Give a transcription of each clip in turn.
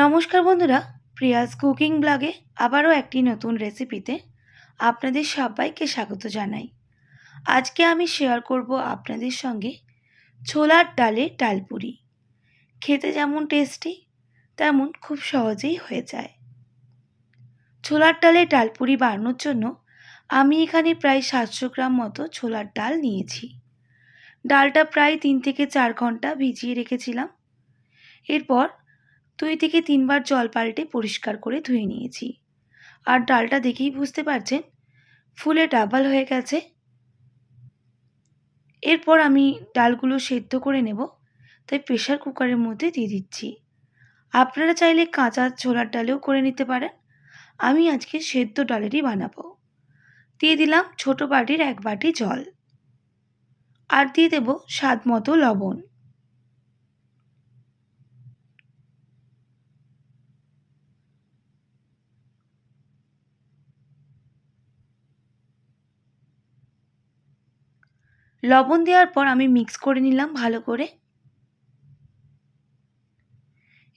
নমস্কার বন্ধুরা, Prius cooking ব্লগে আবারও একটি নতুন রেসিপিতে আপনাদের সবাইকে স্বাগত জানাই। আজকে আমি শেয়ার করব আপনাদের সঙ্গে ছোলার ডালের ডালপুরি খেতে যেমন টেস্টি তেমন খুব সহজেই হয়ে যায়। ছোলার ডালের ডালপুরি বানানোর জন্য আমি এখানে প্রায় সাতশো গ্রাম মতো ছোলার ডাল নিয়েছি। ডালটা প্রায় তিন থেকে চার ঘণ্টা ভিজিয়ে রেখেছিলাম। এরপর দুই থেকে তিনবার জল পাল্টে পরিষ্কার করে ধুয়ে নিয়েছি। আর ডালটা দেখেই বুঝতে পারছেন, ফুলে ডাবল হয়ে গেছে। এরপর আমি ডালগুলো সেদ্ধ করে নেব, তাই প্রেশার কুকারের মধ্যে দিয়ে দিচ্ছি। আপনারা চাইলে কাঁচা ছোলার ডালেও করে নিতে পারেন। আমি আজকে সেদ্ধ ডালেরই বানাবো। দিয়ে দিলাম ছোট বাটির এক বাটি জল। আর দিয়ে দেব স্বাদ মতো লবণ। লবণ দেওয়ার পর আমি মিক্স করে নিলাম ভালো করে।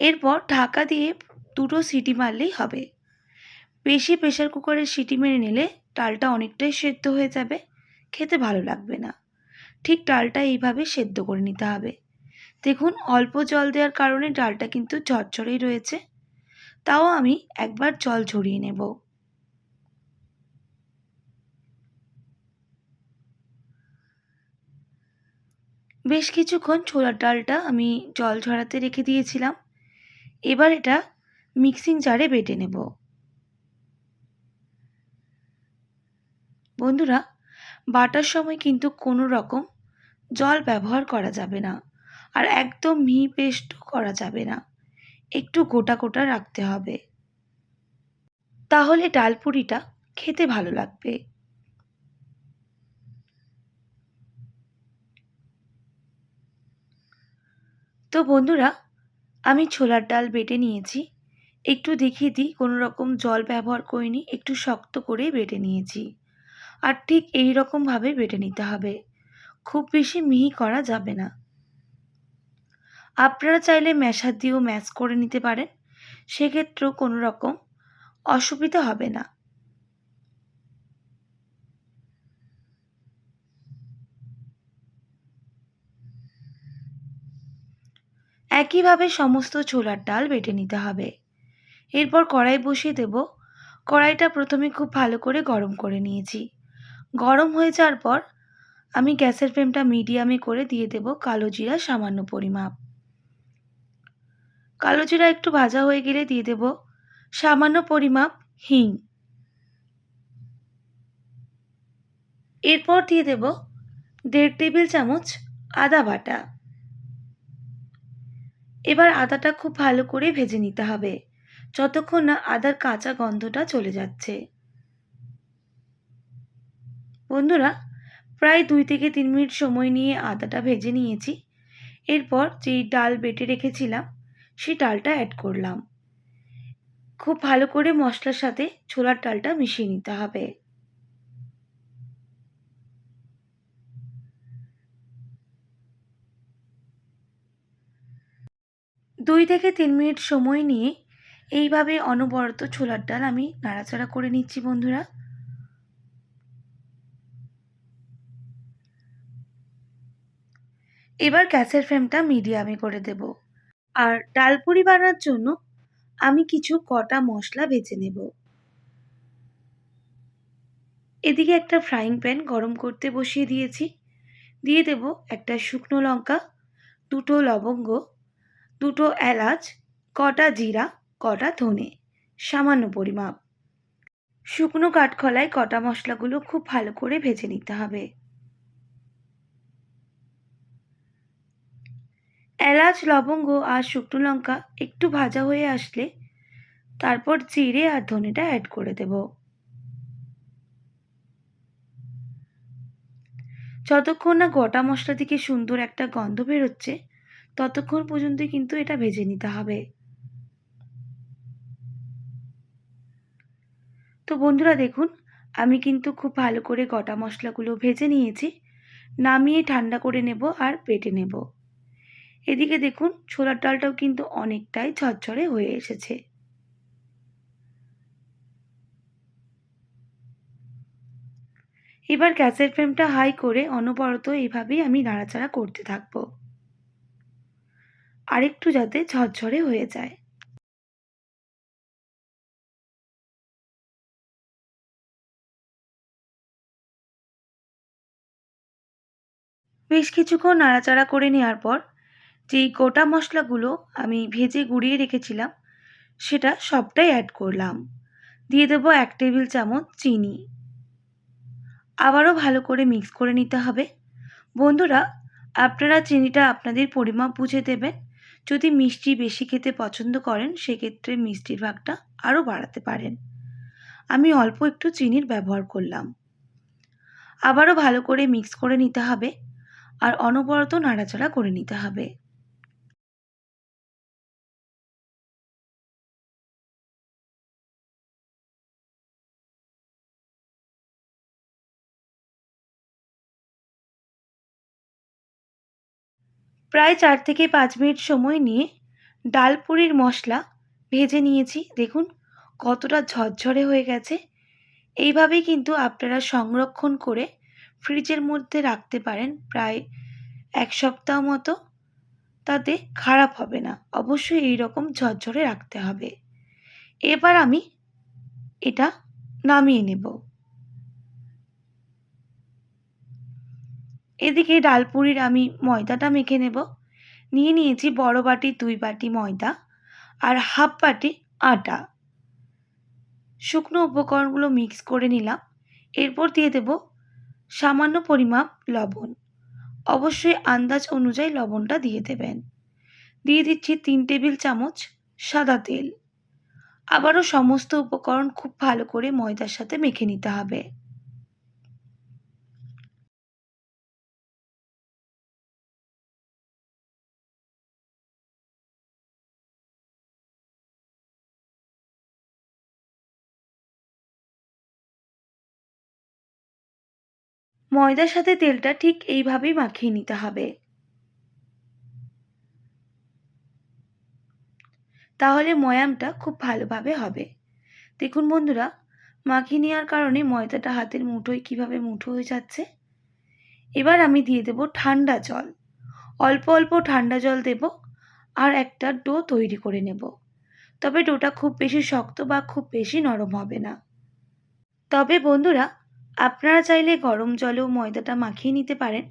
এরপর ঢাকা দিয়ে দুটো সিটি মারলেই হবে। বেশি প্রেশার কুকারে সিটি মেরে নিলে ডালটা অনেকটাই সেদ্ধ হয়ে যাবে, খেতে ভালো লাগবে না। ঠিক ডালটা এইভাবে সেদ্ধ করে নিতে হবে। দেখুন, অল্প জল দেওয়ার কারণে ডালটা কিন্তু ঝরঝরেই রয়েছে। তাও আমি একবার জল ঝরিয়ে নেব। বেশ কিছুক্ষণ ছোলার ডালটা আমি জল ঝরাতে রেখে দিয়েছিলাম। এবার এটা মিক্সিং জারে বেটে নেব। বন্ধুরা, বাটার সময় কিন্তু কোনো রকম জল ব্যবহার করা যাবে না আর একদম মিহি পেস্টও করা যাবে না। একটু গোটা গোটা রাখতে হবে। তাহলে ডালপুরিটা খেতে ভালো লাগবে। তো বন্ধুরা, আমি ছোলার ডাল বেটে নিয়েছি। একটু দেখিয়ে দিই, কোনো রকম জল ব্যবহার করিনি, একটু শক্ত করেই বেটে নিয়েছি। আর ঠিক এই রকমভাবে বেটে নিতে হবে। খুব বেশি মিহি করা যাবে না। আপনারা চাইলে ম্যাশার দিয়েও ম্যাশ করে নিতে পারেন। সেক্ষেত্রেও কোনো রকম অসুবিধা হবে না। একইভাবে সমস্ত ছোলার ডাল বেটে নিতে হবে। এরপর কড়াই বসিয়ে দেব। কড়াইটা প্রথমে খুব ভালো করে গরম করে নিয়েছি। গরম হয়ে যাওয়ার পর আমি গ্যাসের ফ্লেমটা মিডিয়ামে করে দিয়ে দেব কালো জিরা সামান্য পরিমাপ। কালো জিরা একটু ভাজা হয়ে গেলে দিয়ে দেব সামান্য পরিমাপ হিং। এরপর দিয়ে দেব দেড় টেবিল চামচ আদা বাটা। এবার আদাটা খুব ভালো করে ভেজে নিতে হবে। যতক্ষণ না আদার কাঁচা গন্ধটা চলে যাচ্ছে। বন্ধুরা, প্রায় দুই থেকে তিন মিনিট সময় নিয়ে আদাটা ভেজে নিয়েছি। এরপর যেই ডাল বেটে রেখেছিলাম, সেই ডালটা অ্যাড করলাম। খুব ভালো করে মশলার সাথে ছোলার ডালটা মিশিয়ে নিতে হবে। দুই থেকে তিন মিনিট সময় নিয়ে এইভাবে অনবরত ছোলার ডাল আমি নাড়াচাড়া করে নিচ্ছি, বন্ধুরা। এবার গ্যাসের ফ্লেমটা মিডিয়ামে করে দেব। আর ডালপুরি বানার জন্য আমি কিছু কটা মশলা বেছে নেব। এদিকে একটা ফ্রাইং প্যান গরম করতে বসিয়ে দিয়েছি। দিয়ে দেব একটা শুকনো লঙ্কা, দুটো লবঙ্গ দুটো এলাচ, কটা জিরা, কটা ধনে। সামান্য পরিমাপ। শুকনো কাঠখলায় কটা মশলাগুলো খুব ভালো করে ভেজে নিতে হবে। এলাচ, লবঙ্গ আর শুকনো লঙ্কা একটু ভাজা হয়ে আসলে তারপর জিরে আর ধনেটা অ্যাড করে দেব। যতক্ষণ না গোটা মশলা থেকে সুন্দর একটা গন্ধ বেরোচ্ছে ততক্ষণ পর্যন্ত কিন্তু এটা ভেজে নিতে হবে। তো বন্ধুরা দেখুন, আমি কিন্তু খুব ভালো করে গোটা মশলাগুলো ভেজে নিয়েছি। নামিয়ে ঠান্ডা করে নেব আর পেটে নেব। এদিকে দেখুন, ছোলার ডালটাও কিন্তু অনেকটাই ঝরঝরে হয়ে এসেছে। এবার গ্যাসের ফ্লেমটা হাই করে অনবরত এভাবেই আমি নাড়াচাড়া করতে থাকব। আরেকটু যাতে ঝরঝরে হয়ে যায়। বেশ কিছুক্ষণ নাড়াচাড়া করে নেওয়ার পর, যেই গোটা মশলাগুলো আমি ভেজে গুঁড়িয়ে রেখেছিলাম, সেটা সবটাই অ্যাড করলাম। দিয়ে দেবো এক টেবিল চামচ চিনি। আবারও ভালো করে মিক্স করে নিতে হবে। বন্ধুরা, আপনারা চিনিটা আপনাদের পরিমাপ বুঝে দেবেন। যদি মিষ্টি বেশি খেতে পছন্দ করেন, সেক্ষেত্রে মিষ্টির ভাগটা আরও বাড়াতে পারেন। আমি অল্প একটু চিনির ব্যবহার করলাম। আবারও ভালো করে মিক্স করে নিতে হবে, আর অনবরত নাড়াচাড়া করে নিতে হবে। প্রায় চার থেকে পাঁচ মিনিট সময় নিয়ে ডাল পুরির মশলা ভেজে নিয়েছি। দেখুন, কতটা ঝরঝরে হয়ে গেছে। এইভাবেই কিন্তু আপনারা সংরক্ষণ করে ফ্রিজের মধ্যে রাখতে পারেন প্রায় এক সপ্তাহ মতো। তাতে খারাপ হবে না। অবশ্যই এই রকম ঝরঝরে রাখতে হবে। এবার আমি এটা নামিয়ে নেব। এদিকে ডালপুরির আমি ময়দাটা মেখে নেব। নিয়ে নিয়েছি বড় বাটি, দুই বাটি ময়দা আর হাফ বাটি আটা। শুকনো উপকরণগুলো মিক্স করে নিলাম। এরপর দিয়ে দেব সামান্য পরিমাপ লবণ। অবশ্যই আন্দাজ অনুযায়ী লবণটা দিয়ে দেবেন। দিয়ে দিচ্ছি তিন টেবিল চামচ সাদা তেল। আবারও সমস্ত উপকরণ খুব ভালো করে ময়দার সাথে মেখে নিতে হবে। ময়দার সাথে তেলটা ঠিক এইভাবেই মাখিয়ে নিতে হবে। তাহলে ময়ামটা খুব ভালোভাবে হবে। দেখুন বন্ধুরা, মাখিয়ে নেওয়ার কারণে ময়দাটা হাতের মুঠোয় কীভাবে মুঠো হয়ে যাচ্ছে। এবার আমি দিয়ে দেব ঠান্ডা জল। অল্প অল্প ঠান্ডা জল দেব আর একটা ডো তৈরি করে নেব। তবে ডোটা খুব বেশি শক্ত বা খুব বেশি নরম হবে না। তবে বন্ধুরা আপনারা চাইলে গরম জলেও ময়দাটা মাখিয়ে নিতে পারেন।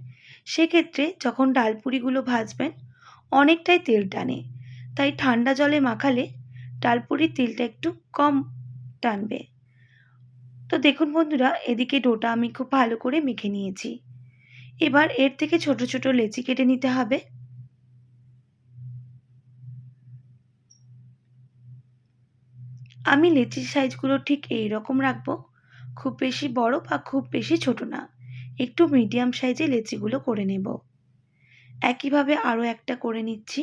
সেক্ষেত্রে যখন ডালপুরিগুলো ভাজবেন, অনেকটাই তেল টানে। তাই ঠান্ডা জলে মাখালে ডালপুরির তেলটা একটু কম টানবে। তো দেখুন বন্ধুরা, এদিকে ডোটা আমি খুব ভালো করে মেখে নিয়েছি। এবার এর থেকে ছোট ছোট লেচি কেটে নিতে হবে। আমি লেচির সাইজগুলো ঠিক এই রকম রাখব। খুব বেশি বড় বা খুব বেশি ছোট না। একটু মিডিয়াম সাইজে লেচিগুলো করে নেব। একইভাবে আরও একটা করে নিচ্ছি।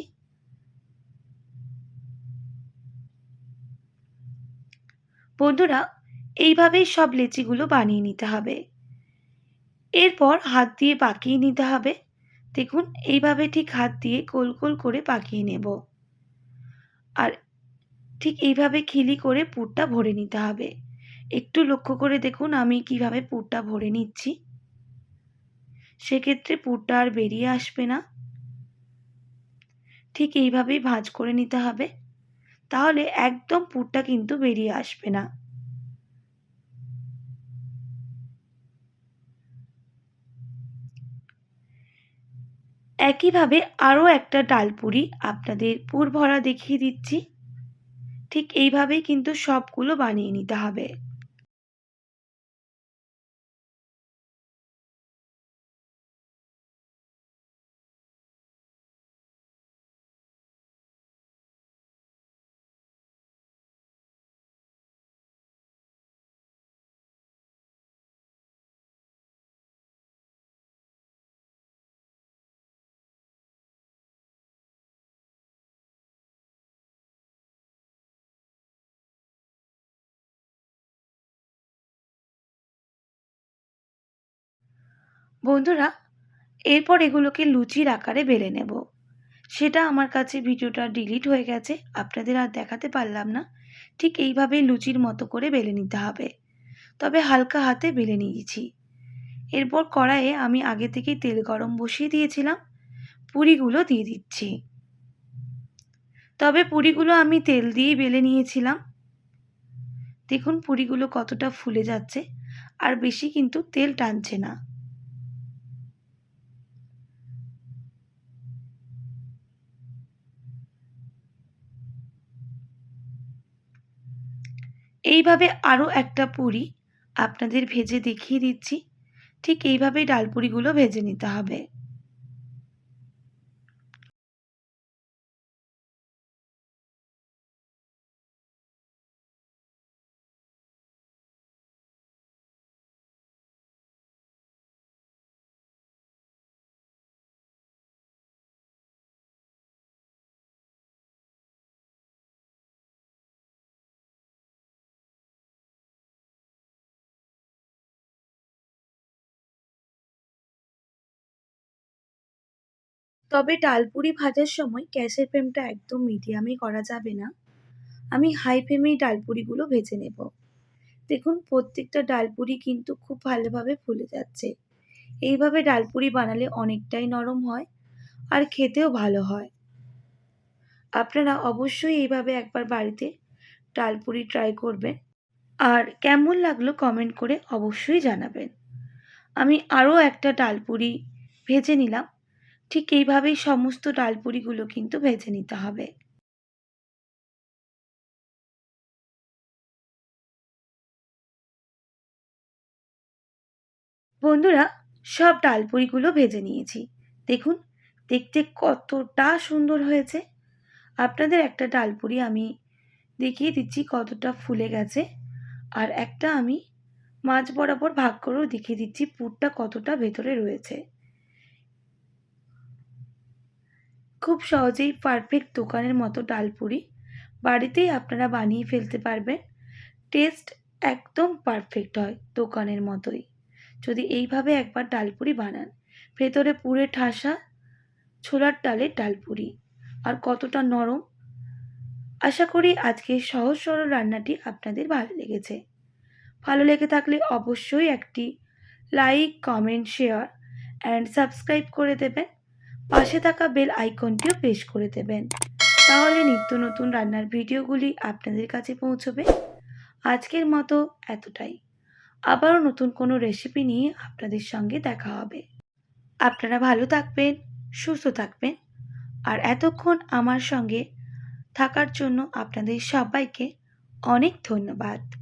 বন্ধুরা, এইভাবেই সব লেচিগুলো বানিয়ে নিতে হবে। এরপর হাত দিয়ে পাকিয়ে নিতে হবে। দেখুন, এইভাবে ঠিক হাত দিয়ে গোল গোল করে পাকিয়ে নেব। আর ঠিক এইভাবে খিলি করে পুরটা ভরে নিতে হবে। একটু লক্ষ্য করে দেখুন আমি কীভাবে পুরটা ভরে নিচ্ছি। সেক্ষেত্রে পুরটা আর বেরিয়ে আসবে না। ঠিক এইভাবেই ভাঁজ করে নিতে হবে। তাহলে একদম পুরটা কিন্তু বেরিয়ে আসবে না। একইভাবে আরও একটা ডালপুরি আপনাদের পুর ভরা দেখিয়ে দিচ্ছি। ঠিক এইভাবেই কিন্তু সবগুলো বানিয়ে নিতে হবে। বন্ধুরা, এরপর এগুলোকে লুচির আকারে বেলে নেব। সেটা আমার কাছে ভিডিওটা ডিলিট হয়ে গেছে, আপনাদের আর দেখাতে পারলাম না। ঠিক এইভাবেই লুচির মতো করে বেলে নিতে হবে। তবে হালকা হাতে বেলে নিয়েছি। এরপর কড়াইয়ে আমি আগে থেকেই তেল গরম বসিয়ে দিয়েছিলাম। পুরিগুলো দিয়ে দিচ্ছি। তবে পুরিগুলো আমি তেল দিয়েই বেলে নিয়েছিলাম। দেখুন পুরিগুলো কতটা ফুলে যাচ্ছে, আর বেশি কিন্তু তেল টানছে না। এইভাবে আরও একটা পুরি আপনাদের ভেজে দেখিয়ে দিচ্ছি। ঠিক এইভাবেই ডালপুরিগুলো ভেজে নিতে হবে। তবে ডালপুরি ভাজার সময় গ্যাসের ফ্লেমটা একদম মিডিয়ামে করা যাবে না। আমি হাই ফ্লেমেই ডালপুরিগুলো ভেজে নেব। দেখুন, প্রত্যেকটা ডালপুরি কিন্তু খুব ভালোভাবে ফুলে যাচ্ছে। এইভাবে ডালপুরি বানালে অনেকটাই নরম হয় আর খেতেও ভালো হয়। আপনারা অবশ্যই এইভাবে একবার বাড়িতে ডালপুরি ট্রাই করবেন আর কেমন লাগল কমেন্ট করে অবশ্যই জানাবেন। আমি আরও একটা ডালপুরি ভেজে নিলাম। ঠিক এইভাবেই সমস্ত ডালপুরিগুলো কিন্তু ভেজে নিতে হবে। বন্ধুরা, সব ডালপুরিগুলো ভেজে নিয়েছি। দেখুন, দেখতে কতটা সুন্দর হয়েছে। আপনাদের একটা ডালপুরি আমি দেখিয়ে দিচ্ছি কতটা ফুলে গেছে। আর একটা আমি মাছ বরাবর ভাগ করেও দেখিয়ে দিচ্ছি পুরটা কতটা ভেতরে রয়েছে। খুব সহজেই পারফেক্ট দোকানের মতো ডালপুরি বাড়িতেই আপনারা বানিয়ে ফেলতে পারবেন। টেস্ট একদম পারফেক্ট হয় দোকানের মতোই। যদি এইভাবে একবার ডালপুরি বানান, ভেতরে পুরে ঠাসা ছোলার ডালের ডালপুরি আর কতটা নরম, আশা করি আজকে সহজ সরল রান্নাটি আপনাদের ভালো লেগেছে। ভালো লেগে থাকলে অবশ্যই একটি like comment share and subscribe করে দেবেন। পাশে থাকা বেল আইকনটিও প্রেস করে দেবেন। তাহলে নিত্য নতুন রান্নার ভিডিওগুলি আপনাদের কাছে পৌঁছবে। আজকের মতো এতটাই। আবারও নতুন কোনো রেসিপি নিয়ে আপনাদের সঙ্গে দেখা হবে। আপনারা ভালো থাকবেন, সুস্থ থাকবেন। আর এতক্ষণ আমার সঙ্গে থাকার জন্য আপনাদের সবাইকে অনেক ধন্যবাদ।